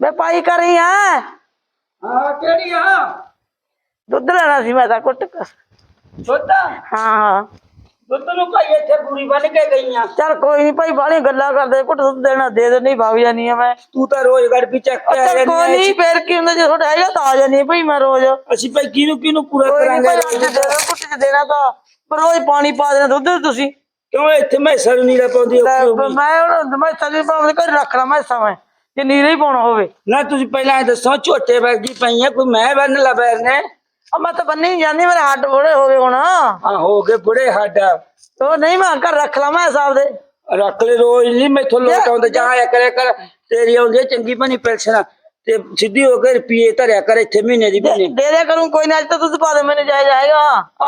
ਮੈਂ ਪਾਈ ਕਰ ਰਹੀ ਹਾਂ। ਕਿਹੜੀ ਆ? ਦੁੱਧ ਲੈਣਾ ਸੀ ਮੈਂ ਤਾਂ ਕੁੱਟ। ਦੁੱਧ? ਹਾਂ ਦੁੱਧ ਨੂੰ ਭਾਈ ਇੱਥੇ ਪੂਰੀ ਬਣ ਕੇ ਗਈਆਂ ਚਲ ਕੋਈ ਨਹੀਂ ਭਾਈ ਬਾਹਲੀਆਂ ਗੱਲਾਂ ਕਰਦੇ ਕੁੱਟ ਦੁੱਧ ਦੇਣਾ ਦੇ ਦੇ ਨਹੀਂ ਭਾਗ ਜਾਨੀ ਆ ਮੈਂ। ਤੂੰ ਤਾਂ ਰੋਜ਼ ਗੜ ਵੀ ਚੱਕ ਕੇ ਆ ਕੋਈ ਨਹੀਂ ਫੇਰ ਕੀ ਹੁੰਦਾ ਜੇ ਤੁਹਾਡਾ ਹੈਗਾ ਤਾਂ ਆ ਜਾਨੀ ਆ ਭਾਈ ਮੈਂ ਰੋਜ਼। ਅਸੀਂ ਭਾਈ ਕਿਹਨੂੰ ਕਿਹਨੂੰ ਪੂਰਾ ਨਹੀਂ ਕਰਾਂਗੇ? ਕੁੱਟ ਚ ਦੇਣਾ ਤਾਂ। ਪਰ ਰੋਜ਼ ਪਾਣੀ ਪਾ ਦੇਣਾ ਦੁੱਧ ਤੁਸੀਂ। ਕਿਉਂ ਇੱਥੇ ਮੈਂ ਸਰ ਨਹੀਂ ਪਾਉਂਦੀ ਲੈ। ਮੈਂ ਹੁਣ ਮੈਂ ਤਲੀ ਪਾਉਂਦੇ ਘਰ ਰੱਖ ਲਾ ਮੈਂ। ਸਮਾਂ ਜੇ ਨੀਰੇ ਹੀ ਪਾਉਣਾ ਹੋਵੇ। ਨਾ ਤੁਸੀਂ ਪਹਿਲਾਂ ਇਹ ਦੱਸੋ ਝੋਟੇ ਵਰਗੀ ਪਈਆਂ ਕੋਈ ਮੈਂ ਬੰਨ ਲਾ ਬੈਰ ਨੇ? ਆ ਮੈਂ ਤਾਂ ਬੰਨੀ ਨੀ ਜਾਂਦੀ ਮੇਰੇ ਹੱਡ ਬੜੇ ਹੋ ਗਏ ਹੁਣ। ਆ ਹੋ ਗਏ ਬੁੜੇ ਹੱਡਾ। ਉਹ ਨਹੀਂ ਮੈਂ ਘਰ ਰੱਖ ਲਾ ਮੈਂ ਹਿਸਾਬ ਦੇ ਰੱਖ ਲੈ ਰੋਜ਼ ਨਹੀਂ ਮੈਥੋਂ ਲੋਟ ਆਉਂਦਾ ਜਾਂ ਆਇਆ ਕਰਿਆ ਕਰ ਤੇਰੀ ਆਉਂਦੀ ਚੰਗੀ ਬਣੀ ਪੈਨਸ਼ਨ ਤੇ ਸਿੱਧੀ ਹੋ ਕੇ ਰੁਪਏ ਧਰਿਆ ਕਰ ਇੱਥੇ ਮਹੀਨੇ ਦੀ ਮਹੀਨੇ। ਦੇ ਦਿਆ ਕਰੂੰ ਕੋਈ ਨਾ ਅੱਜ ਤਾਂ ਦੁੱਧ ਪਾ ਦੇ ਮੈਨੂੰ ਜਾਇ ਜਾਏਗਾ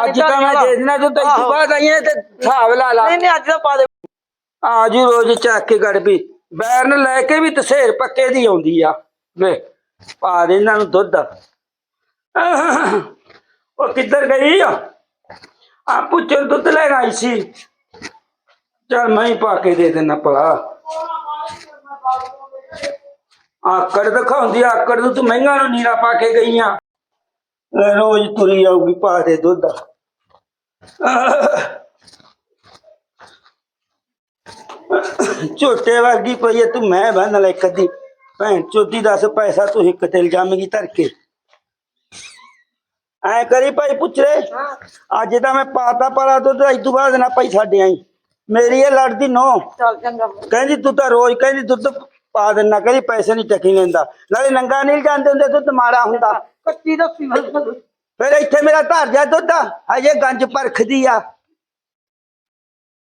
ਅੱਜ ਤਾਂ ਮੈਂ ਦੇ ਦੇਣਾ ਤੂੰ ਤਾਂ ਇਸ ਤੋਂ ਬਾਅਦ ਆਈਆਂ ਤੇ ਹਿਸਾਬ ਲਾ ਲਾ। ਨਹੀਂ ਨਹੀਂ ਅੱਜ ਤਾਂ ਪਾ ਦੇ। ਆਜੂ ਰੋਜ਼ ਚੱਕ ਕੇ ਗੜ ਵੀ ਬੈਰਨ ਲੈ ਕੇ ਵੀ ਤਸੇਰ ਪੱਕੇ ਦੀ ਆਉਂਦੀ ਆ। ਵੇ ਪਾ ਦੇ ਇਹਨਾਂ ਨੂੰ ਦੁੱਧ। ਉਹ ਕਿੱਧਰ ਗਈ ਆ? ਆ ਪੁੱਛਰ ਦੁੱਧ ਲੈਣ ਆਈ ਸੀ। ਚਲ ਮੈਂ ਹੀ ਪਾ ਕੇ ਦੇ ਦੇਣਾ ਭਲਾ। ਆਕੜ ਦਿਖਾਉਂਦੀ ਆਕੜ ਨੂੰ ਤੂੰ ਮਹਿੰਗਾ ਨੂੰ ਨੀਰਾ ਪਾ ਕੇ ਗਈਆਂ ਰੋਜ਼ ਤੁਰੀ ਆਊਗੀ, ਪਾ ਦੇ ਦੁੱਧ। ਝੋਟੇ ਵਰਗੀ ਪਈ ਐ ਤੂੰ ਮੈਂ ਬੰਨ ਲੈ ਕਦੀ ਭੈਣ ਚੋਦੀ ਦੱਸ ਪੈਸਾ ਤੂੰ ਇੱਕ ਤੇ ਇਲਜ਼ਾਮਗੀ ਧਰ ਕੇ। ਐ ਕਰੀ ਭਾਈ ਪੁੱਛ ਰੇ ਅੱਜ ਤਾਂ ਮੈਂ ਪਾਤਾ ਪਰਾ ਦੁੱਧ ਅੱਜ ਤੋਂ ਬਾਅਦ ਨਾ ਭਾਈ ਸਾਡੇ ਆਈ। ਮੇਰੀ ਇਹ ਲੜਦੀ ਨੋ। ਚੱਲ ਚੰਗਾ। ਕਹਿੰਦੀ ਤੂੰ ਤਾਂ ਰੋਜ਼ ਕਹਿੰਦੀ ਦੁੱਧ ਪਾ ਦੇਣਾ ਕਹਿੰਦੀ ਪੈਸੇ ਨਹੀਂ ਟਕੀ ਲੈਂਦਾ। ਨਾਲੇ ਨੰਗਾ ਨਹੀਂ ਜਾਂਦੇ ਹੁੰਦੇ ਦੁੱਧ ਮਾੜਾ ਹੁੰਦਾ। ਕੱਚੀ ਦੱਸੀ ਫਿਰ ਇੱਥੇ ਮੇਰਾ ਧਰ ਜਾ ਦੁੱਧ ਹਜੇ ਗੰਜ ਪਰਖਦੀ ਆ।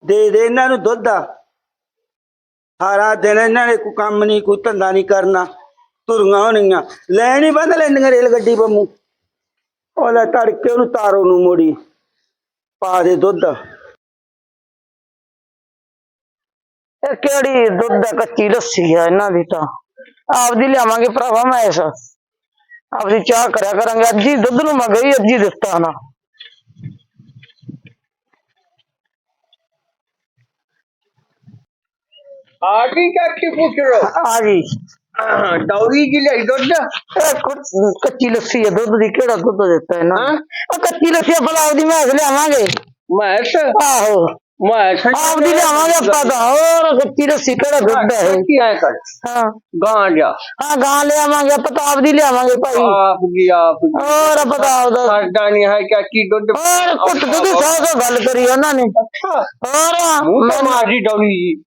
ਦੇ ਦੇ ਇਹਨਾਂ ਨੂੰ ਦੁੱਧ ਸਾਰਾ ਦਿਨ ਇਹਨਾਂ ਨੇ ਕੋਈ ਕੰਮ ਨਹੀਂ, ਕੋਈ ਧੰਦਾ ਨਹੀਂ ਕਰਨਾ। ਤੁਰੀਆਂ ਹੋਣੀਆਂ। ਲੈਣ ਹੀ ਬੰਦ ਲੈਂਦੀਆਂ ਰੇਲ ਗੱਡੀ ਬੰਮੂ। ਉਹ ਲੈ ਤੜਕੇ ਉਹਨੂੰ ਤਾਰੋ ਨੂੰ ਮੋੜੀ। ਪਾ ਦੇ ਦੁੱਧ। ਇਹ ਕਿਹੜੀ ਦੁੱਧ ਦਾ ਕੱਚੀ ਲੱਸੀ ਆ, ਇਹਨਾਂ ਦੀ ਤਾਂ। ਆਪਦੀ ਲਿਆਵਾਂਗੇ ਭਰਾਵਾ ਮੈਂ ਇਸ। ਆਪਦੀ ਚਾਹ ਕਰਿਆ ਕਰਾਂਗੇ। ਅੱਜ ਹੀ ਦੁੱਧ ਨੂੰ ਮੈਂ ਗਈ, ਅੱਜ ਹੀ ਦਿੱਤਾ ਨਾ। ਆ ਗਈ ਚਾਚੀ ਪੁੱਛ ਰੋ ਆ ਗਈ ਦੌੜੀ ਜੀ ਲਈ ਦੁੱਧ? ਇਹ ਕੁ- ਕੱਚੀ ਲੱਸੀ ਆ ਦੁੱਧ ਦੀ ਕਿਹੜਾ ਦੁੱਧ ਦਿੱਤਾ ਇਹਨਾਂ ਨੇ? ਉਹ ਕੱਚੀ ਲੱਸੀ ਭਲਾ ਆਪਦੀ ਮੈਂ ਲਿਆਵਾਂਗੇ। ਮੈਂ ਆਹੋ। ਮੈਂ ਆਪਦੀ ਲਿਆਵਾਂਗੇ ਆਪਾਂ ਤਾਂ। ਹੋਰ ਕੱਚੀ ਲੱਸੀ ਕਿਹੜਾ ਦੁੱਧ ਹੈ ਇਹ? ਕੀ ਆਇਆ ਕਰ? ਹਾਂ। ਗਾਂ ਜਾ ਹਾਂ ਗਾਂ ਲਿਆਵਾਂਗੇ ਆਪਾਂ ਤਾਂ ਆਪਦੀ ਲਿਆਵਾਂਗੇ ਭਾਈ। ਆਪ ਜੀ ਆਪ ਜੀ ਹੋਰ ਆਪਾਂ ਤਾਂ ਆਪਦਾ ਸਾਡਾ ਨਹੀਂ ਹੈ ਚਾਚੀ ਦੁੱਧ ਹੋਰ ਕੁੱਟ ਦੁੱਧ ਸੌ ਸੌ ਗੱਲ ਕਰੀ ਉਹਨਾਂ ਨੇ। ਅੱਛਾ। ਹੋਰ ਮੂੰਹ ਤਾਂ ਮਾਰੀ ਦੌੜੀ ਜੀ।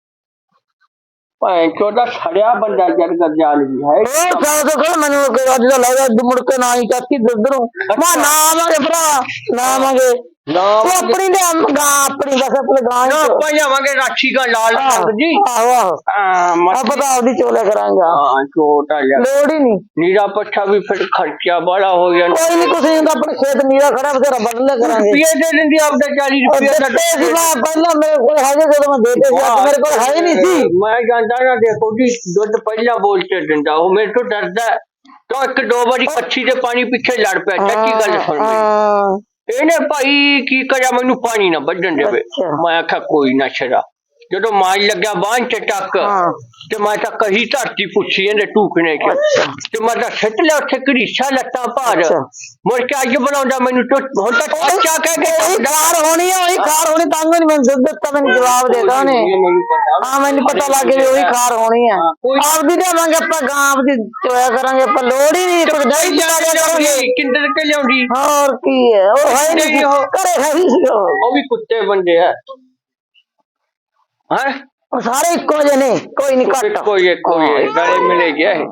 ਭਾਵੇਂ ਚੋਦਾ ਛੜਿਆ ਬੰਦਾ ਜਦ ਕਰ ਜਾਲ ਵੀ ਹੈ। ਹੋਰ ਸੌ ਸੌ ਮੈਨੂੰ ਅੱਜ ਦਾ ਲੱਗਦਾ ਮੁੜ ਕੇ ਨਾ ਹੀ ਚਾਚੀ ਦੁੱਧਰੋਂ ਮੈਂ ਨਾ ਆਵਾਂਗੇ ਭਰਾ, ਨਾ ਆਵਾਂਗੇ। ਨਾ ਤੂੰ ਆਪਣੀ ਲਿਆ ਗਾਂ ਆਪਣੀ ਬਸ ਆਪਣੇ ਗਾਂ ਹੀ ਚੋ। ਆਪਾਂ ਜਾਵਾਂਗੇ ਰਾਖੀ ਦਾ ਲਾਲ ਰੰਗ ਜੀ। ਆਹੋ ਆਹੋ। ਹਾਂ ਮਤ ਆਪਾਂ ਤਾਂ ਆਪਦੀ ਚੋਲੇ ਕਰਾਂਗੇ। ਹਾਂ ਛੋਟਾ ਜਿਹਾ ਲੋੜ ਹੀ ਨਹੀਂ। ਨੀਰਾ ਪੱਠਾ ਵੀ ਫਿਰ ਖਰਚਾ ਬੜਾ ਹੋ ਗਿਆ ਕੋਈ ਨਹੀਂ ਕੁਛ ਨਹੀਂ ਹੁੰਦਾ ਆਪਣੇ ਖੇਤ ਨੀਰਾ ਖੜਾ ਬਥੇਰਾ ਬਦਲ ਲਿਆ ਕਰਾਂਗੇ। ਰੁਪਏ ਦੇ ਦਿੰਦੀ ਆਪਦਾ 40 ਉਹ ਰੁਪਏ ਦਾ ਦਿੱਤੇ ਸੀ ਮੈਂ ਪਹਿਲਾਂ ਮੇਰੇ ਕੋਲ ਹੈਗੇ ਜਦੋਂ ਮੈਂ ਦੇਤੇ ਸੀ ਅੱਜ ਮੇਰੇ ਕੋਲ ਹੈ ਹੀ ਨਹੀਂ ਸੀ। ਮੈਂ ਜਾਂਦਾ ਨਾ ਦੇਖੋ ਜੀ ਦੁੱਧ ਪਹਿਲਾਂ ਬੋਲ ਕੇ ਦਿੰਦਾ ਉਹ ਮੇਰੇ ਤੋਂ ਡਰਦਾ। ਹੈ। ਤਾਂ ਇੱਕ ਦੋ ਵਾਰੀ ਕੱਚੀ ਦੇ ਪਾਣੀ ਪਿੱਛੇ ਲੜ ਪਿਆ ਚਾਚੀ ਗੱਲ ਸੁਣ ਮੇਰੀ। ਹਾਂ। ਇਹਨੇ ਭਾਈ ਕੀ ਕਰਿਆ? ਮੈਨੂੰ ਪਾਣੀ ਨਾ ਵੱਢਣ ਦੇਵੇ। ਅੱਛਾ। ਮੈਂ ਆਖਿਆ ਕੋਈ ਨਾ ਛੜਾ ਜਦੋਂ ਮਾਰ ਲੱਗਿਆ ਬਾਂਹ ਚ ਟੱਕ ਹਾਂ। ਤੇ ਮੈਂ ਤਾਂ ਕਹੀ ਧਰਤੀ ਪੁੱਛੀ ਇਹਨੇ ਟੂਕਣੇ ਚ। ਤੇ ਮੈਂ ਤਾਂ ਸਿੱਟ ਲਿਆ ਉੱਥੇ ਘੜੀਸਾ ਲੱਤਾਂ ਭਾਰ। ਅੱਛਾ। ਮੁੜ ਕੇ ਅੱਜ ਬਣਾਉਂਦਾ ਮੈਨੂੰ ਟੁੱਟ ਹੁਣ ਤਾਂ ਅੱਛਾ ਕਹਿ ਕੇ ਉਹੀ ਹੋਣੀ ਹੈ ਉਹੀ ਖਾਰ ਹੋਣੀ ਤਾਂ ਨਹੀਂ ਮੈਨੂੰ ਦੁੱਧ ਦਿੱਤਾ ਮੈਨੂੰ ਜਵਾਬ ਦੇਤਾ ਉਹਨੇ। ਮੈਨੂੰ ਪਤਾ ਹਾਂ ਮੈਨੂੰ ਪਤਾ ਲੱਗ ਗਿਆ ਵੀ ਉਹੀ ਖਾਰ ਹੋਣੀ ਹੈ ਕੋਈ- ਆਪਦੀ ਲਿਆਵਾਂਗੇ ਆਪਾਂ ਗਾਂ ਆਪਦੀ ਚੋਇਆ ਕਰਾਂਗੇ ਆਪਾਂ ਲੋੜ ਹੀ ਨਹੀਂ ਕੁਝ ਨਹੀਂ ਚਲਾ ਲਿਆ ਕਰਾਂਗੇ ਕਿੰਦਰ ਕੇ ਲਿਆਉਂਦੀ? ਹੋਰ ਕੀ ਹੈ ਉਹ ਹੈ ਨਹੀਂ ਘਰੇ ਹੈ ਨਹੀਂ ਸੀ ਉਹ। ਉਹ ਵੀ ਕੁੱਤੇ ਬੰਦੇ ਆ। ਹੈ ਸਾਰੇ ਇੱਕੋ ਜਿਹੇ ਨੇ ਕੋਈ ਨਹੀਂ ਘੱਟ ਕੋਈ ਕੋਈ ਗਲੇ ਮਿਲੇ ਗਿਆ ਹੈ।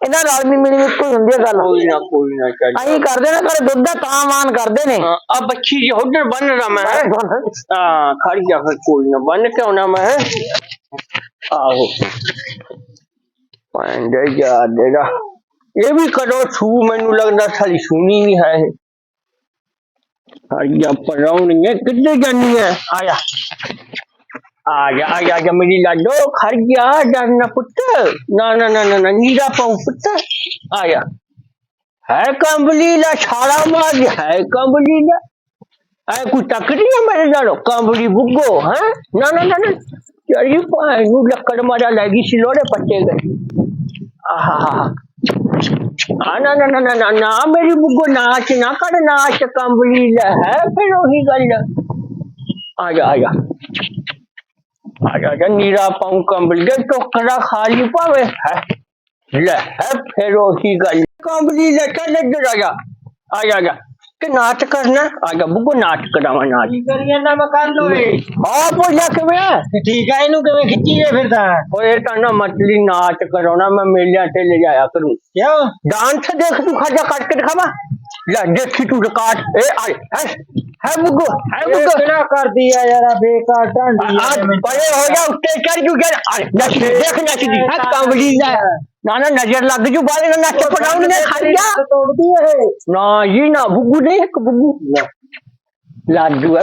ਇਹਨਾਂ ਨਾਲ ਮਿਲ ਮਿਲ ਇੱਕੋ ਹੀ ਹੁੰਦੀ ਹੈ ਗੱਲ ਕੋਈ ਨਾ ਕੋਈ ਨਾ ਚੱਲ ਅਸੀਂ ਕਰਦੇ ਨੇ ਘਰੇ ਦੁੱਧ ਦਾ ਤਾਂ ਮਾਨ ਕਰਦੇ ਨੇ ਆ ਬੱਚੀ ਜੀ ਉਧਰ ਬੰਨ ਰਹਾ ਮੈਂ ਹਾਂ ਖੜ ਜਾ ਫਿਰ ਕੋਈ ਨਾ ਬੰਨ ਕੇ ਆਉਣਾ ਮੈਂ ਆਹੋ ਪੰਡੇ ਜਾ ਦੇਗਾ ਇਹ ਵੀ ਕਦੋਂ ਛੂ ਮੈਨੂੰ ਲੱਗਦਾ ਸਾਲੀ ਸੁਣੀ ਨਹੀਂ ਹੈ ਇਹ ਆਇਆ ਪਰਾਉਣੀ ਹੈ ਕਿੱਥੇ ਜਾਨੀ ਹੈ ਆਇਆ ਆ ਜਾ ਆ ਜਾ ਆ ਜਾ ਮੇਰੀ ਲਾਡੋ ਖੜ ਗਿਆ ਡਰਨਾ ਪੁੱਤ ਨਾ ਨਾ ਨਾ ਨਾ ਨਾ ਨੀਰਾ ਪਾਉ ਪੁੱਤ ਆਇਆ ਹੈ ਕੰਬਲੀ ਲਾ ਛਾਲਾ ਮਾਰ ਗਿਆ, ਹੈ ਕੰਬਲੀ ਦਾ ਐ ਕੋਈ ਟੱਕਰੀ ਹੈ ਮੇਰੇ ਨਾਲ ਕੰਬਲੀ ਬੁੱਗੋ ਹੈ ਨਾ ਨਾ ਨਾ ਨਾ ਚੜੀ ਪਾਏ ਨੂੰ ਲੱਕੜ ਮਾਰਿਆ ਲੱਗੀ ਸੀ ਲੋੜੇ ਪੱਟੇ ਗਏ ਆਹਾ ਆ ਨਾ ਨਾ ਨਾ ਨਾ ਨਾ ਨਾ ਮੇਰੀ ਬੁੱਗੋ ਨਾਚ ਨਾ ਕਰ ਆ ਨੀਰਾ ਪਾਉਂ ਕੰਬਲ ਦੇ ਟੋਕਰਾ ਖਾਲੀ ਪਾਵੇ ਹੈ। ਲੈ ਹੈ ਫਿਰ ਉਹੀ ਗੱਲ? ਕੰਬਲੀ ਲੈ ਕੇ ਲੱਗ ਜਾ। ਆ ਜਾ ਜਾ। ਕਿ ਨਾਟ ਕਰਨਾ? ਆ ਜਾ ਬੁੱਗੋ ਨਾਟ ਕਰਾਵਾ ਨਾਟ ਕਰੀਏ ਨਾ ਮਕਾਨ ਲੋਏ ਆ ਪੁੱਛਿਆ ਕਿਵੇਂ? ਠੀਕ ਆ ਇਹਨੂੰ ਕਿਵੇਂ ਖਿੱਚੀਏ ਫਿਰ ਤਾਂ? ਓਏ ਤਾਂ ਨਾ ਮਤਲੀ ਨਾਚ ਕਰਾਉਣਾ ਮੈਂ ਮੇਲਿਆਂ ਤੇ ਲਿਜਾਇਆ ਕਰੂੰ। ਕਿਉਂ? ਡਾਂਸ ਦੇਖ ਤੂੰ ਖਾਜਾ ਕੱਟ ਕੇ ਦਿਖਾਵਾ? نظر لگ جو بالے نہ لاڈو ہے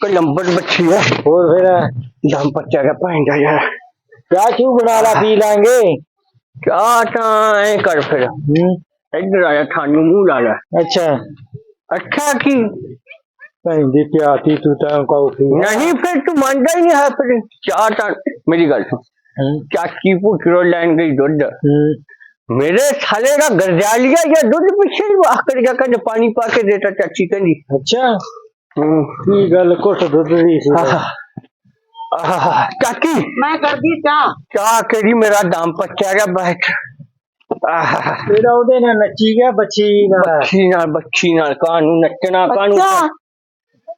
کلمبر بچی ہے۔ اور پھر؟ دم پچا گیا پہنچا یار کیا کیوں بنا لا پی لیں گے؟ کیا ٹائم کر پھر۔ ادھر آیا ٹھانڈو منہ لالا اچھا۔ اچھا کی؟ تو کا نہیں پھر تو مانتا ہی نہیں ہے پھر۔ کیا میری گل سن۔ چاچی کو کلو لائن گئی دودھ۔ میرے سالے کا گرجالیا یا دودھ پیچھے جا کر پانی پا کے دیتا چاچی کہ اچھا۔ ਹੂੰ ਕੀ ਗੱਲ ਘੁੱਟ ਦੁੱਧ ਦੀ ਸੀ? ਆਹ ਕਾਕੀ! ਮੈਂ ਕਰਦੀ ਚਾਹ। ਚਾਹ ਕਿਹੜੀ ਮੇਰਾ ਦਮ ਪੱਚਿਆ ਗਿਆ ਬੈਠ ਆਹ ਇਹਦਾ ਉਹਦੇ ਨਾਲ ਨੱਚੀ ਗਿਆ ਬੱਚੀ ਨਾਲ? ਬੱਚੀ ਨਾਲ ਬੱਚੀ ਨਾਲ ਕਾਨੂੰ ਨੱਚਣਾ ਕਾਨੂੰ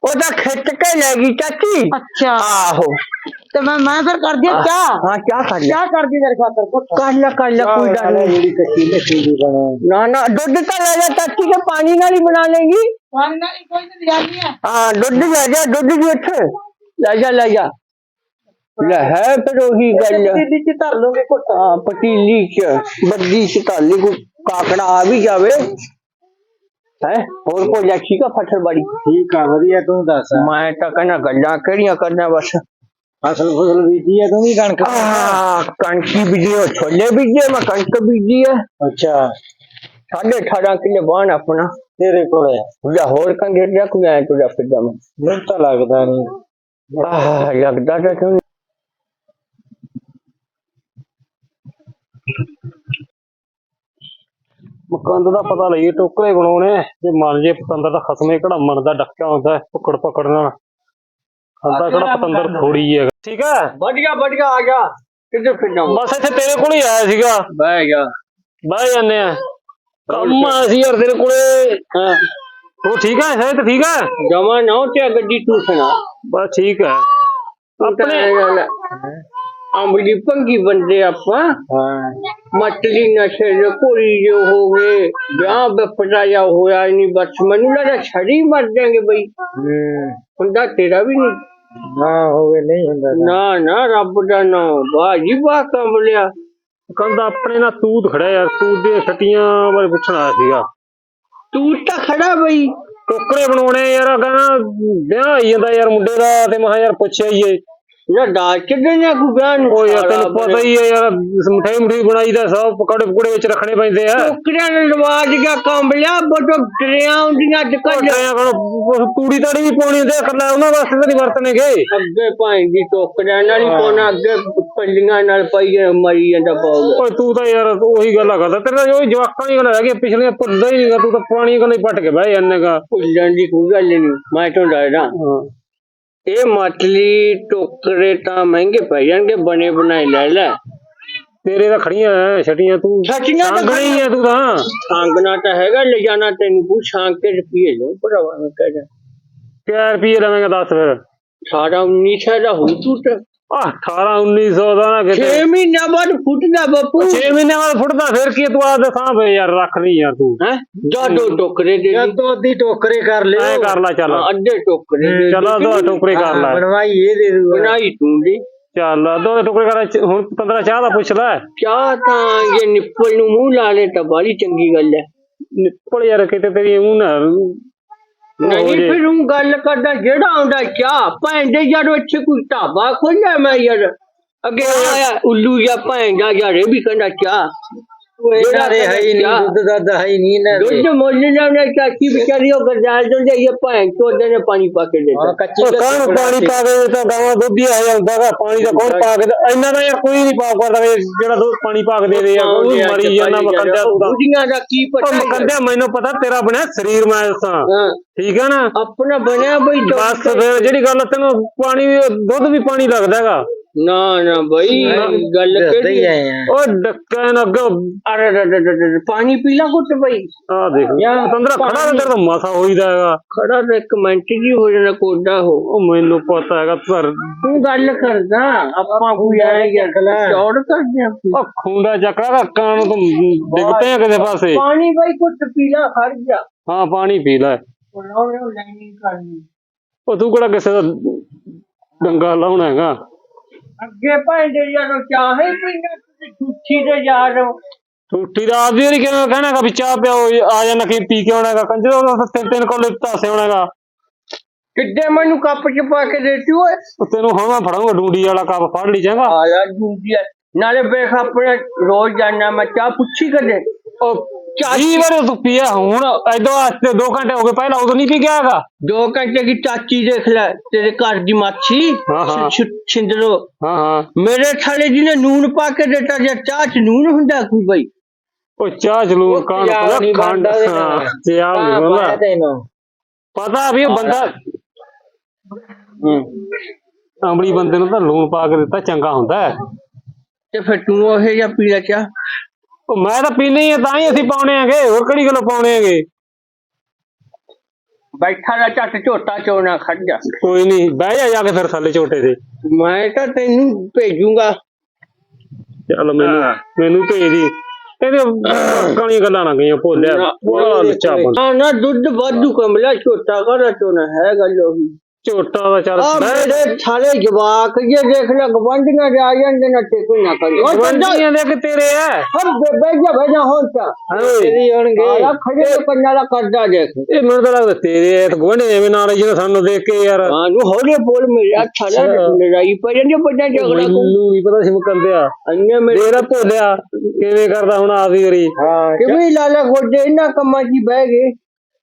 ਉਹ ਖਿੱਚ ਕੇ ਲੈ ਗਈ ਚਾਚੀ। ਅੱਛਾ। ਆਹੋ। ਤੇ ਮੈਂ ਮੈਂ ਫਿਰ ਕਰ ਦਿਆ ਚਾਹ। ਹਾਂ ਚਾਹ ਕਰ ਲਿਆ ਚਾਹ ਕਰ ਦੀ ਮੇਰੇ ਖਾਤਰ ਕਰ ਲੈ ਕਰ ਲੈ ਕੋਈ ਡਰ ਨਹੀਂ। ਜਿਹੜੀ ਕੱਚੀ ਲੱਸੀ ਦੀ ਬਣਾ ਨਾ ਨਾ ਦੁੱਧ ਤਾਂ ਲੈ ਜਾ ਚਾਚੀ ਕੇ ਪਾਣੀ ਨਾਲ ਹੀ ਬਣਾ ਲੇਗੀ। ਪਾਣੀ ਨਾਲ ਹੀ ਕੋਈ ਨਹੀਂ ਜਾਣੀ ਆ। ਹਾਂ ਦੁੱਧ ਲੈ ਜਾ ਦੁੱਧ ਵੀ ਇੱਥੇ ਲੈ ਜਾ ਲੈ ਜਾ। ਲੈ ਹੈ ਫਿਰ ਉਹੀ ਗੱਲ। ਪਤੀਲੀ ਚ ਧਰ ਲੋਗੇ ਘੁੱਟ। ਹਾਂ ਚ ਬੱਦੀ ਚ ਧਰ ਕੋ ਕਾਕੜਾ ਆ ਵੀ ਜਾਵੇ। ਹੈ? ਹੋਰ ਕੋਈ ਠੀਕ ਆ ਫੱਟੜਬਾੜੀ ਠੀਕ ਆ ਵਧੀਆ ਤੂੰ ਦੱਸ। ਮੈਂ ਤਾਂ ਕਹਿੰਦਾ ਗੱਲਾਂ ਕਿਹੜੀਆਂ ਕਰਨਾ ਬਸ। ਫਸਲ ਫਸਲ ਬੀਜੀ ਹੈ ਤੂੰ ਵੀ ਕਣਕ? ਕਣਕੀ ਬੀਜੀ ਉਹ ਛੋਲੇ ਬੀਜੇ ਮੈਂ ਕਣਕ ਬੀਜੀ ਹੈ ਅੱਛਾ। ਸਾਢੇ 18 ਕਿਲੇ ਬਾਣ ਆਪਣਾ। ਤੇਰੇ ਕੋਲ? ਜਾਂ ਹੋਰ ਕੰਗੇ ਜਾਂ ਕੋਈ ਐ ਤੁਝਾ ਫਿਰਦਾ ਮੈਂ। ਮੈਨੂੰ ਤਾਂ ਲੱਗਦਾ ਨਹੀਂ ਆਹ ਲੱਗਦਾ ਤਾਂ ਕਿਉਂ ਕੰਦ ਦਾ ਪਤਾ ਲਈਏ ਟੋਕਰੇ ਬਣਾਉਣੇ ਜੇ ਮਨ ਜੇ ਪਤੰਦਰ ਦਾ ਖਤਮੇ ਕਿਹੜਾ ਮਨ ਦਾ ਡੱਕਿਆ ਹੁੰਦਾ ਪਕੜ ਪਕੜਨਾ ਕੰਦਾ ਕਿਹੜਾ ਪਤੰਦਰ ਥੋੜੀ ਹੈ ਠੀਕ ਹੈ? ਵਧੀਆ ਵਧੀਆ ਆ ਗਿਆ। ਕਿੱਥੇ ਫਿਰ ਜਾਵਾਂ ਬਸ ਇੱਥੇ ਤੇਰੇ ਕੋਲ ਹੀ ਆਇਆ ਸੀਗਾ। ਬਹਿ ਗਿਆ। ਬਹਿ ਜਾਂਦੇ ਆ। ਕੰਮ ਆ ਸੀ ਯਾਰ ਤੇਰੇ ਕੋਲੇ। ਹਾਂ। ਤੂੰ ਠੀਕ ਹੈ? ਸਿਹਤ ਠੀਕ ਹੈ? ਜਮਾ ਨਾ ਤੇ ਗੱਡੀ ਤੂੰ ਸੁਣਾ। ਬਸ ਠੀਕ ਹੈ। ਆਪਣੇ ਅੰਮ੍ਰਿਤ ਪੰਗੀ ਬੰਦੇ ਆਪਾਂ। ਹਾਂ। ਮਤਲੀ ਨਸ਼ੇ ਦੇ ਕੋਈ ਜੋ ਹੋ ਗਏ। ਵਿਆਹ ਹੋਇਆ ਨਹੀਂ ਬਸ ਮੈਨੂੰ ਲੱਗਦਾ ਛੜੀ ਮਰ ਜਾਣਗੇ ਬਈ। ਹੂੰ। ਹੁੰਦਾ ਤੇਰਾ ਵੀ ਨਹੀਂ ਨਾ ਹੋਵੇ ਨਹੀਂ ਹੁੰਦਾ। ਨਾ ਨਾ ਰੱਬ ਦਾ ਨਾ। ਬਾਜੀ ਬਾ ਕੰਬਲਿਆ ਕਹਿੰਦਾ ਆਪਣੇ ਨਾਲ ਤੂਤ ਖੜਿਆ ਯਾਰ ਤੂਤ ਦੀਆਂ ਛਟੀਆਂ ਬਾਰੇ ਪੁੱਛਣ ਆਇਆ ਸੀਗਾ। ਤੂੰ ਤਾਂ ਖੜਾ ਬਈ। ਟੋਕਰੇ ਬਣਾਉਣੇ ਯਾਰ ਕਹਿੰਦਾ ਵਿਆਹ ਆਈ ਜਾਂਦਾ ਯਾਰ ਮੁੰਡੇ ਦਾ ਤੇ ਮੈਂ ਕਿਹਾ ਯਾਰ ਪੁੱਛਿਆ ਹੀ ਏ। ਨਾ ਡਾਚ ਦੇਣਾ ਕੋ ਬਿਆਨ ਉਹ ਯਾਰ ਤੈਨੂੰ ਪਤਾ ਹੀ ਹੈ ਯਾਰ ਮਠਾਈ ਮਠਾਈ ਬਣਾਈ ਦਾ ਸਭ ਪਕੌੜੇ ਪਕੌੜੇ ਵਿੱਚ ਰੱਖਣੇ ਪੈਂਦੇ ਆ। ਟੋਕਰਿਆਂ ਨੇ ਰਿਵਾਜ ਗਿਆ ਕੰਬਲਿਆ ਬਟੋ ਟਰਿਆਂ ਹੁੰਦੀਆਂ ਅੱਜ ਕੋਲ ਤੂੜੀ ਤਾੜੀ ਵੀ ਪਾਉਣੀ ਤੇ ਕਰ ਲੈ ਉਹਨਾਂ ਵਾਸਤੇ ਤਾਂ ਨਹੀਂ ਵਰਤਣਗੇ। ਅੱਗੇ ਭਾਂਗੀ ਟੋਕਰਿਆਂ ਨਾਲ ਹੀ ਕੋਨਾ ਅੱਗੇ ਪੱਲੀਆਂ ਨਾਲ ਪਈ ਮਰੀ ਜਾਂਦਾ ਪਾਉਗਾ ਓਏ ਤੂੰ ਤਾਂ ਯਾਰ ਉਹੀ ਗੱਲਾਂ ਕਰਦਾ ਤੇਰੇ ਉਹੀ ਜਵਾਕਾਂ ਦੀ ਗੱਲ ਰਹਿ ਗਈ ਪਿਛਲੀਆਂ ਭੁੱਲਦਾ ਹੀ ਨਹੀਂਗਾ ਤੂੰ ਤਾਂ ਪੁਰਾਣੀਆਂ ਗੱਲਾਂ ਹੀ ਪੱਟ ਕੇ ਬਹਿ ਜਾਂਦੇਗਾ ਭੁੱਲਣ ਦੀ ਕੋਈ ਗੱਲ ਨਹੀਂ ਮੈਂ ਤੋਂ ਡਰਦਾ। ਇਹ ਮਤਲੀ ਟੋਕਰੇ ਤਾਂ ਮਹਿੰਗੇ ਪੈ ਜਾਣਗੇ ਬਣੇ ਬਣਾਏ ਲੈ ਲੈ। ਤੇਰੇ ਤਾਂ ਖੜੀਆਂ ਐ ਛਟੀਆਂ ਤੂੰ। ਛਟੀਆਂ ਤਾਂ ਸਾਂਗਣੀ ਐ ਤੂੰ ਤਾਂ। ਸਾਂਗਣਾ ਤਾਂ ਹੈਗਾ ਲੈ ਜਾਣਾ ਤੈਨੂੰ ਕੋਈ ਸਾਂਗ ਕੇ ਰੁਪਏ ਲੋ ਭਰਾਵਾ ਮੈਂ ਕਹਿੰਦਾ ਕਿਆ ਰੁਪਏ ਲਵੇਂਗਾ ਦੱਸ ਫਿਰ। ਸਾਰਾ 1900 ਦਾ ਹੋਈ ਤੂੰ ਤਾਂ। ਆਹ 18 1900 ਦਾ ਨਾ ਕਿਤੇ। 6 ਮਹੀਨਿਆਂ ਬਾਅਦ ਫੁੱਟਦਾ ਬਾਪੂ। 6 ਮਹੀਨੇ ਬਾਅਦ ਫੁੱਟਦਾ ਫਿਰ ਕੀ ਤੂੰ ਆ ਦੇ ਸਾਹ ਯਾਰ ਰੱਖ ਲਈ ਯਾਰ ਤੂੰ ਹੈ? ਜਾ ਦੋ ਟੋਕਰੇ ਦੇ ਯਾਰ ਦੇ। ਤੂੰ ਅੱਧੀ ਟੋਕਰੇ ਕਰ ਲਿਓ। ਐ ਕਰ ਲੈ ਚੱਲ। ਅੱਧੇ ਟੋਕਰੇ ਦੇ ਦੇ। ਚੱਲ ਦੋ ਟੋਕਰੇ ਕਰ ਲੈ। ਬਣਵਾਈ ਇਹ ਦੇ ਦੂਗਾ। ਬਣਾਈ ਤੂੰ ਦੀ ਚੱਲ ਦੋ ਟੋਕਰੇ ਕਰ ਹੁਣ 15 ਚਾਹ ਦਾ ਪੁੱਛ ਲੈ। ਚਾਹ ਤਾਂ ਇਹ ਨਿੱਪਲ ਨੂੰ ਮੂੰਹ ਲਾ ਲੈ ਤਾਂ ਬੜੀ ਚੰਗੀ ਗੱਲ ਹੈ ਨਿੱਪਲ ਯਾਰ ਕਿਤੇ ਤੇਰੀ ਉਹ ਨਾ ਨਹੀਂ ਫਿਰ ਉਹ ਗੱਲ ਕਰਦਾ ਜਿਹੜਾ ਆਉਂਦਾ ਚਾਹ ਭੈਣ ਦੇ ਯਾਰ ਇੱਥੇ ਕੋਈ ਢਾਬਾ ਖੋਲਿਆ ਮੈਂ ਯਾਰ? ਅੱਗੇ ਆਇਆ ਉੱਲੂ ਜਾਂ ਭੈਣ ਦਾ ਯਾਰ ਇਹ ਵੀ ਕਹਿੰਦਾ ਚਾਹ ਦੇ ਹੈ ਹੀ ਨਹੀਂ ਦੁੱਧ ਹੈ ਹੀ ਨਹੀਂ ਦੇ। ਦੁੱਧ ਮੁੱਲ ਜਾਣੇ ਚਾਚੀ ਵਿਚਾਰੀ ਉਹ ਗਰਜਾਲ ਤੋਂ ਜਾਈਏ ਭੈਣ ਚੋਦੇ ਨੇ ਪਾਣੀ ਪਾ ਕੇ ਦੇ ਹੁਣ ਕੱਚੀ ਕਾਹਨੂੰ ਪਾਣੀ ਪਾ ਕੇ ਤਾਂ ਗਾਵਾਂ ਦੁੱਧ ਹੀ ਆ ਜਾਂਦਾਗਾ ਪਾਣੀ ਦਾ ਕੌਣ ਪਾ ਕੇ ਦੇ- ਇੰਨਾ ਦਾ ਯਾਰ ਕੋਈ ਨਹੀਂ ਪਾ ਕਰਦਾ ਜਿਹੜਾ ਦੁੱਧ ਪਾਣੀ ਪਾ ਕੇ ਦੇ ਦੇ ਯਾਰ ਉਹ ਮਰੀ ਜਾਂਦਾ ਮਕੰਦਿਆ ਬੁੱਢੀਆਂ ਦਾ ਕੀ ਪਤਾ ਮਕੰਦਿਆ ਮੈਨੂੰ ਪਤਾ ਤੇਰਾ ਬਣਿਆ ਸਰੀਰ ਮੈਂ ਦੱਸਾਂ ਹਾਂ। ਠੀਕ ਹੈ ਨਾ? ਆਪਣਾ ਬਣਿਆ ਬਈ ਬਸ ਫਿਰ ਜਿਹੜੀ ਗੱਲ ਤੈਨੂੰ ਪਾਣੀ ਵੀ- ਦੁੱਧ ਵੀ ਪਾਣੀ ਲੱਗਦਾ ਹੈਗਾ। ਨਾ ਨਾ ਬਈ ਗੱਲ ਦੱਸਦੇ ਹੀ ਕਿਹੜੀ ਆਏ ਆ। ਉਹ ਡੱਕਾ ਨਾ ਅੱਗੇ। ਅਰੇ ਰੇ ਰੇ ਰੇ ਰੇ, ਪਾਣੀ ਪੀ ਲਾ ਘੁੱਟ ਬਈ। ਆ ਦੇਖ ਯਾਰ ਤੰਦਰਾ ਖੜਾ ਅੰਦਰ ਤਾਂ ਮਾਸਾ ਹੋਈਦਾ ਹੈਗਾ। ਖੜਾ ਤੇ ਇੱਕ ਮਿੰਟ ਜੀ ਹੋ ਜਾਣਾ ਕੋਡਾ ਹੋ। ਉਹ ਮੈਨੂੰ ਪਤਾ ਹੈਗਾ ਪਰ ਤੂੰ ਗੱਲ ਕਰਦਾ ਆਪਾਂ ਕੋਈ ਆਏਗਾ ਚੌੜ ਕਰਦੇ ਆਂ ਕੋਈ। ਉਹ ਖੁੰਡਾ ਚੱਕਰਾ ਕਾਂ ਨੂੰ ਤੂੰ ਡਿੱਗ ਪਿਆ ਕਿਸੇ ਪਾਸੇ। ਪਾਣੀ ਬਈ ਘੁੱਟ ਪੀ ਲਾ ਖੜ ਜਾ। ਹਾਂ ਪਾਣੀ ਪੀ ਲੈ। ਲੈਣੀ ਕਰਨੀ। ਉਹ ਤੂੰ ਕਿਹੜਾ ਕਿਸੇ ਦਾ ਡੰਗਾ ਲਾਉਣਾ ਹੈਗਾ? ਅੱਗੇ ਭਾਂਡੇ ਜਦੋਂ ਚਾਹੇ ਪੀਣਾ ਤੁਸੀਂ ਝੂਠੀ ਦੇ ਯਾਰ ਹੋ। ਟੁੱਟੀ ਦਾ ਆਦੀ ਨਹੀਂ ਕਿਵੇਂ ਕਹਿਣਾਗਾ ਵੀ ਚਾਹ ਪਿਓ ਆ ਜਾਣਾ ਕਿ ਪੀ ਕੇ ਆਉਣਾਗਾ ਕੰਜਰ ਉਹ ਤਿੰਨ ਤਿੰਨ ਕੋਲੇ ਤਾਸੇ ਆਉਣਾਗਾ ਕਿੱਡੇ ਮੈਨੂੰ ਕੱਪ ਚ ਪਾ ਕੇ ਦੇਤੀ ਓਏ। ਉਹ ਤੈਨੂੰ ਹੁਣ ਮੈਂ ਫੜਾਂਗਾ ਡੂੰਡੀ ਵਾਲਾ ਕੱਪ ਫੜ ਲਈ ਜਾਂਗਾ ਆਇਆ ਦੂਜੀਆ ਨਾਲੇ ਵੇਖ ਆਪਣੇ ਰੋਜ਼ ਜਾਣਾ ਮੈਂ ਚਾਹ ਪੁੱਛੀ ਕਦੇ। ਉਹ ਚਾਹੀ ਵਾਰ ਤੂੰ ਪੀਆ ਹੁਣ ਐਦੋਂ ਆਸਤੇ 2 ਘੰਟੇ ਹੋ ਗਏ ਪਹਿਲਾਂ ਉਦੋਂ ਨਹੀਂ ਪੀ ਗਿਆ ਹੈਗਾ। ਦੋ ਘੰਟੇ ਦੀ ਚਾਚੀ ਦੇਖ ਲੈ ਤੇਰੇ ਘਰ ਦੀ ਮਾਛੀ ਹਾਂ, ਹਾਂ। ਛਿ- ਛਿ- ਛਿੰਦਰੋ ਹਾਂ ਹਾਂ। ਮੇਰੇ ਥਾਲੇ ਜੀ ਨੇ ਨੂਨ ਪਾ ਕੇ ਦਿੱਤਾ ਜੇ ਚਾਹ ਚ ਨੂਨ ਹੁੰਦਾ ਕੋਈ ਬਈ? ਉਹ ਚਾਹ ਜਲੂਰ ਕਾਣ ਚਾਹ ਨਹੀਂ ਖੰਡ। ਬਣਦਾ ਉਹਦੇ ਹਾਂ ਨਾਲ। ਚਾਹ ਨਹੀਂ ਪਾਇਆ ਬੰਦਾ ਤੈਨੂੰ ਪਤਾ ਵੀ ਉਹ ਬੰਦਾ ਅੰਬੜੀ ਬੰਦੇ ਨੂੰ ਤਾਂ ਲੂਣ ਪਾ ਕੇ ਦਿੱਤਾ ਚੰਗਾ ਹੁੰਦਾ। ਹੈ ਤੇ ਫਿਰ ਤੂੰ ਉਹ ਜਿਹਾ ਪੀ ਲੈ ਚਾਹ। ਉਹ ਮੈਂ ਤਾਂ ਪੀਣੀ ਆ ਤਾਂ ਹੀ ਅਸੀਂ ਪਾਉਣੇ ਆਂਗੇ ਹੋਰ ਕਿਹੜੀ ਗੱਲ ਪਾਉਣੇ ਆਂਗੇ? ਬੈਠਾ ਦਾ ਝੱਟ ਝੋਟਾ ਚੋਣਾ ਖੜ ਜਾ। ਕੋਈ ਨਹੀਂ ਬਹਿ ਜਾ ਜਾ ਕੇ ਫਿਰ ਥੱਲੇ ਝੋਟੇ ਤੇ। ਮੈਂ ਤਾਂ ਤੈਨੂੰ ਭੇਜੂਗਾ। ਚੱਲ ਮੈਨੂੰ ਮੈਨੂੰ ਭੇਜ ਦੀ। ਇਹਦੇ ਕਾਣੀਆਂ ਗੱਲਾਂ ਨਾ ਗਈਆਂ ਭੋਲਿਆ ਬੜਾ ਲੁੱਚਾ ਬੰਦਾ। ਨਾ ਨਾ ਦੁੱਧ ਵਾਧੂ ਕਮਲਾ ਝੋਟਾ ਕਰਾ ਚੋਣਾ ਹੈ ਗੱਲ ਉਹੀ ਝੋਟਾ ਦਾ ਚੱਲ ਆ ਮੇਰੇ ਥਾਲੇ ਜਵਾਕ ਜੇ ਦੇਖ ਲੈ ਗਵੰਡੀਆਂ ਜਾ ਜਾਂਦੇ ਨਾ ਟੇਕੂ ਨਾ ਕਰੀ। ਉਹ ਗਵੰਡੀਆਂ ਦੇ ਕਿ ਤੇਰੇ ਐ? ਹਰ ਬੇਜਾ ਭੇਜਾ ਹੋਂ ਤਾ। ਓਏ ਆਲਾ ਖੜੇ ਤੋਂ ਕੰਨਾਂ ਦਾ ਕਰਦਾ ਦੇਖ। ਇਹ ਮੈਨੂੰ ਤਾਂ ਲੱਗਦਾ ਤੇਰੇ ਐ ਤੇ ਗਵੰਡੇ ਐਵੇਂ ਨਾਲ ਜਿਹਨੇ ਸਾਨੂੰ ਦੇਖ ਕੇ ਯਾਰ। ਹਾਂ ਨੂੰ ਹੋਲੇ ਬੋਲ ਮੇਰਾ ਥਾਲਾ ਲੜਾਈ ਪੈ ਜਾਂਦੀ ਬੰਦਾ ਝਗੜਾ ਮੈਨੂੰ ਨਹੀਂ ਪਤਾ ਸੀ ਮੁਕੰਦਿਆ ਅੰਨੇ ਮੇਰੇ ਤੇਰਾ ਭੋਲਿਆ ਕਿਵੇਂ ਕਰਦਾ ਹੁਣ ਆਪਦੀ ਵਾਰੀ ਹਾਂ ਕਿਵੇਂ ਲਾਲਾ ਗੋਡੇ ਇਹਨਾਂ ਕੰਮਾਂ 'ਚ ਬਹਿ ਗਏ।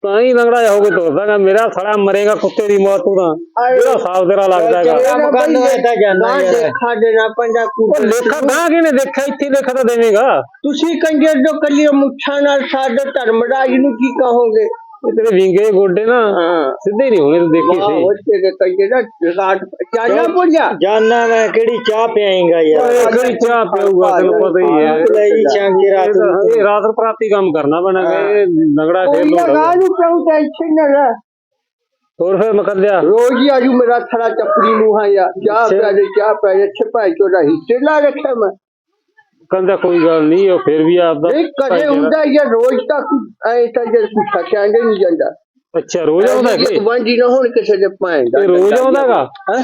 ਤਾਂ ਹੀ ਲੰਗੜਾ ਜਾ ਹੋ ਕੇ ਤੁਰਦਾਗਾ ਮੇਰਾ ਸਾਲਾ ਮਰੇਗਾ ਕੁੱਤੇ ਦੀ ਮੌਤ ਤੂੰ ਤਾਂ। ਜਿਹੜਾ ਸਾਫ਼ ਤੇਰਾ ਲੱਗਦਾ ਹੈਗਾ। ਕੰਮ ਕਰਨ ਨੂੰ ਐਦਾਂ ਜਾਂਦਾ ਨਾ ਯਾਰ। ਦੇਖਾ ਦੇਣਾ ਪੈਂਦਾ ਉਹ ਕੁੱਤੇ ਲੇਖਾ ਗਾਂ ਕਿਨੇ ਦੇਖਿਆ ਇੱਥੇ ਲੇਖਾ ਤਾਂ ਦੇਵੇਂਗਾ। ਤੁਸੀਂ ਕੰਜਰ ਜੋ ਕੱਲੀ ਮੁੱਛਾਂ ਨਾਲ ਸਾਡੇ ਧਰਮਰਾਜ ਨੂੰ ਕੀ ਕਹੋਗੇ? ਇਹ ਤੇਰੇ ਵਿੰਗੇ ਗੋਡੇ ਨਾ ਸਿੱਧੇ ਨਹੀਂ ਹੋਣੇ ਤੂੰ ਦੇਖੀ ਵਾਹ ਸੀ। ਉਹ ਤੇਰੇ ਕੰਜਰ ਦਾ ਰਿਕਾਰਡ ਚਾਲਿਆ ਪੁੱਜਾ ਜਾਨਾ ਮੈਂ ਕਿਹੜੀ ਚਾਹ ਪਿਆਏਗਾ ਯਾਰ? ਓਏ ਕਿਹੜੀ ਚਾਹ ਪੀਊਗਾ ਤੈਨੂੰ ਪਤਾ ਹੀ ਹੈ। ਲੈ ਜੀ ਚਾਂਗੀ ਰਾਤ ਇਹ ਤਾਂ- ਇਹ ਰਾਤ ਪ੍ਰਾਪਤੀ ਕੰਮ ਕਰਨਾ ਪੈਣਾ ਇਹ ਲੰਗੜਾ ਕੋਈ ਖੇਡ ਲਗਾ ਲੋ ਨੂੰ ਪਿਉ ਟੈਨਸ਼ਨ ਨਾ ਲੈ ਹੋਰ ਫਿਰ ਮਕੰਦਿਆ? ਰੋਜ਼ ਹੀ ਆਜੂ ਮੇਰਾ ਥੜਾ ਚੱਪੜੀ ਨੂੰ ਹਾਂ ਯਾ ਚਾਹ ਪਿਆ ਦੇ ਚਾਹ ਪਿਆ ਦੇ ਛਪਾਈ ਚੋਦਾ ਹਿੱਸੇ ਲਾ ਰੱਖਿਆ ਮੈਂ। ਕਹਿੰਦਾ ਕੋਈ ਗੱਲ ਨਹੀਂ ਉਹ ਫਿਰ ਵੀ ਆਪਦਾ ਨਹੀਂ ਕਦੇ ਹੁੰਦਾ ਇਹ ਰੋਜ਼ ਤੱਕ ਐ ਤਾਂ ਜੇ ਪੁੱਛਾ ਕਹਿੰਦੇ ਨਹੀਂ ਜਾਂਦਾ। ਅੱਛਾ ਰੋਜ਼ ਆਉਂਦਾ ਕਿ ਵਾਂਜੀ ਨਾ ਹੁਣ ਕਿਸੇ ਦੇ ਪਾਏਗਾ ਇਹ ਰੋਜ਼ ਆਉਂਦਾਗਾ? ਹੈਂ?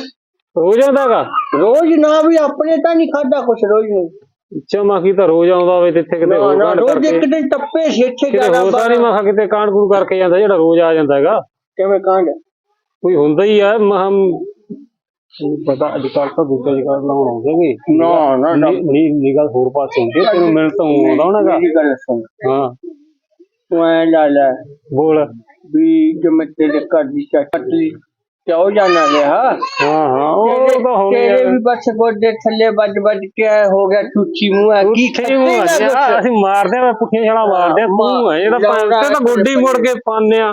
ਰੋਜ਼ ਆਉਂਦਾਗਾ? ਰੋਜ਼ ਨਾ ਵੀ ਆਪਣੇ ਤਾਂ ਨਹੀਂ ਖਾਦਾ ਕੁਛ ਰੋਜ਼ ਨੂੰ। ਅੱਛਾ ਮੈਂ ਕੀ ਤਾਂ ਰੋਜ਼ ਆਉਂਦਾ ਤੇ ਇੱਥੇ ਕਿਤੇ ਹੋਰ ਕਾਂਡ ਰੋਜ਼ ਕਰਕੇ। ਇੱਕ ਦਿਨ ਟੱਪੇ ਛੇਛੇ ਹੋਰ ਤਾਂ ਨਹੀਂ ਮੈਂ ਕਿਹਾ ਕਿਤੇ ਕਾਂਡ ਕੂੜ ਕਰਕੇ ਜਾਂਦਾ ਜਿਹੜਾ ਰੋਜ਼ ਆ ਜਾਂਦਾ ਹੈਗਾ ਕਿਵੇਂ ਕਾਂਡ? ਕੋਈ ਹੁੰਦਾ ਹੀ ਆ ਮਹਮ ਪਤਾ ਅੱਜ ਕੱਲ ਤਾਂ ਦੂਜਾ ਜਗ੍ਹਾ ਲਾਉਣ ਆਉਂਦੇ ਵੀ ਨਾ ਨਾ ਨਾ। ਨਹੀਂ ਨਹੀਂ ਗੱਲ ਹੋਰ ਪਾਸੇ ਹੁੰਦੀ ਆ, ਤੈਨੂੰ ਮਿਲ ਤਾਂ ਊਂ ਆਉਂਦਾ ਹੋਣਾਗਾ ਮੇਰੀ ਗੱਲ ਸੁਣ। ਹਾਂ। ਤੂੰ ਐ ਲਾ ਲੈ ਬੋਲ। ਵੀ ਜੋ ਮੈਂ ਤੇਰੇ ਘਰ ਦੀ ਚੱਟਲੀ ਕਿਉਂ ਜਾਣਾ ਲਿਆ ਹਾਂ ਹਾਂ ਉਹ ਤਾਂ ਹੋ ਗਿਆ ਤੇਰੇ ਵੀ ਬਸ ਗੋਡੇ ਥੱਲੇ ਵੱਜ ਵੱਜ ਕੇ ਐਂ ਹੋ ਗਿਆ ਟੁੱਚੀ ਮੂੰਹ ਆ ਕੀ ਕਿੱਥੇ ਮੂੰਹ ਆ ਗਿਆ? ਅਸੀਂ ਮਾਰਦੇ ਆ ਪੁੱਠੀਆਂ ਛਾਲਾਂ ਮਾਰਦੇ ਆ। ਤੂੰ ਹੈ ਜਿਹੜਾ ਭਾਂ ਤੇ ਤਾਂ ਗੋਡੀ ਮੁੜ ਕੇ ਪਾਉਂਦੇ ਆ।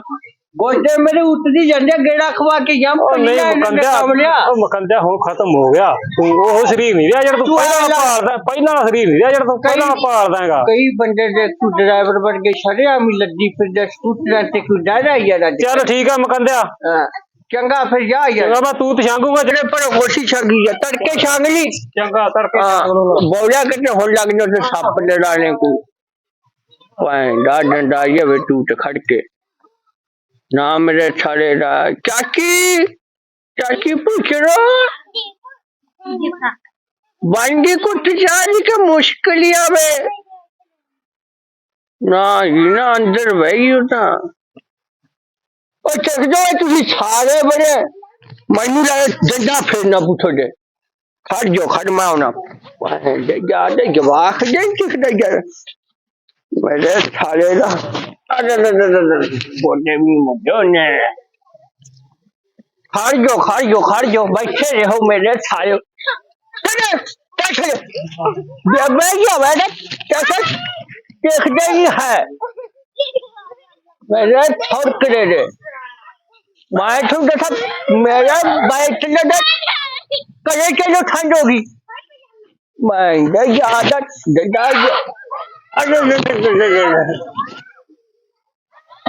ਗੋਡੇ ਮੇਰੇ ਉੱਤਦੀ ਜਾਂਦੇ ਗੇੜਾ ਖਵਾ ਕੇ ਜੰਮ ਉਹ ਨਹੀਂ ਮਕੰਦਿਆ ਉਹ ਮਕੰਦਿਆ ਹੁਣ ਖਤਮ ਹੋ ਗਿਆ। ਤੂੰ ਉਹ ਸਰੀਰ ਨਹੀਂ ਰਿਹਾ ਜਿਹੜਾ ਤੂੰ ਤੂੰ ਪਹਿਲਾਂ ਪਾਲਦਾ ਪਹਿਲਾਂ ਸਰੀਰ ਨਹੀਂ ਰਿਹਾ ਜਿਹੜਾ ਤੂੰ ਪਹਿਲਾਂ ਪਾਲਦਾ ਹੈਗਾ ਕਈ ਬੰਦੇ ਦੇ ਤੂੰ ਡਰਾਈਵਰ ਬਣ ਕੇ ਛੜਿਆ ਵੀ ਲੱਦੀ ਫਿਰਦਾ ਸਕੂਟਰਾਂ ਤੇ ਕੋਈ ਡਾਇਆ ਯਾਰ ਅੱਜ ਚੱਲ ਠੀਕ ਆ ਮਕੰਦਿਆ। ਹਾਂ ਚੰਗਾ ਫਿਰ ਜਾ ਯਾਰ। ਚੰਗਾ ਮੈਂ ਤੂੰ ਤਸ਼ਾਂਗੂਗਾ ਜਿਹੜੇ ਪਰ ਹੋਸ਼ੀ ਛਗੀ ਹੈ ਤੜਕੇ ਛਾਂਗ ਲਈ। ਚੰਗਾ ਤੜਕੇ ਹਾਂ ਲੂੰਗਾ ਬੋਲਿਆ ਕਿ ਹੁਣ ਲੱਗ ਜੋ ਤੇ ਸੱਪ ਲੜਾਣੇ ਕੋ ਪੈਂਦਾ ਡੰਡਾ ਇਹ ਵੇ ਟੂਟ ਖੜ ਕੇ। ਨਾ ਮੇਰੇ ਛਾਲੇ ਦਾ ਚਾਚੀ ਚਾਚੀ ਪੁੱਛ ਰੋ ਬੰਦੀ ਕੁੱਟ ਜਾਣੀ ਕਿ ਮੁਸ਼ਕਿਲ ਹੀ ਆਵੇ ਨਾ ਇਹ ਨਾ ਅੰਦਰ ਵਈ ਤਾਂ ਉਹ ਚੱਕ ਜਾਓ ਤੁਸੀਂ ਸਾਰੇ ਬੜੇ ਮੈਨੂੰ ਲੱਗਾ ਡੰਡਾ ਫੇਰਨਾ ਪੁੱਛੋ ਦੇ ਖੜ ਜੋ ਖੜ ਮੈਂ ਆਉਣਾ ਦੇ ਜਾ ਦੇ ਜਵਾਖ ਦੇ ਚਿਖਦਾ ਯਾਰ ਮੇਰੇ ਥਾਲੇ ਦਾ کھڑجو کھڑجو کھڑجو بیٹھے رہو میرے چھایو میں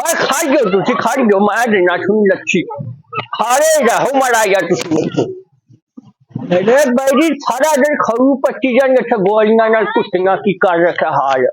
ਪਰ ਖਾਜੋ ਤੁਸੀਂ ਖਾਜੋ ਮੈਂ ਦੇ ਨਾਸ਼ੂ ਲੱਛੀ। ਖਾਰੇ ਰਹੋ ਮੜਾ ਗਿਆ ਤੁਸੀਂ ਮੈਨੂੰ ਮੇਰੇ ਬਾਈ ਜੀ ਸਾਰਾ ਦਿਨ ਖਰੂ ਪੱਟੀ ਜਾਂ ਇੱਥੇ ਗੋਲੀਆਂ ਨਾਲ ਕੁੱਟੀਆਂ ਕੀ ਕਰ ਰੱਖਿਆ ਹਾਲ।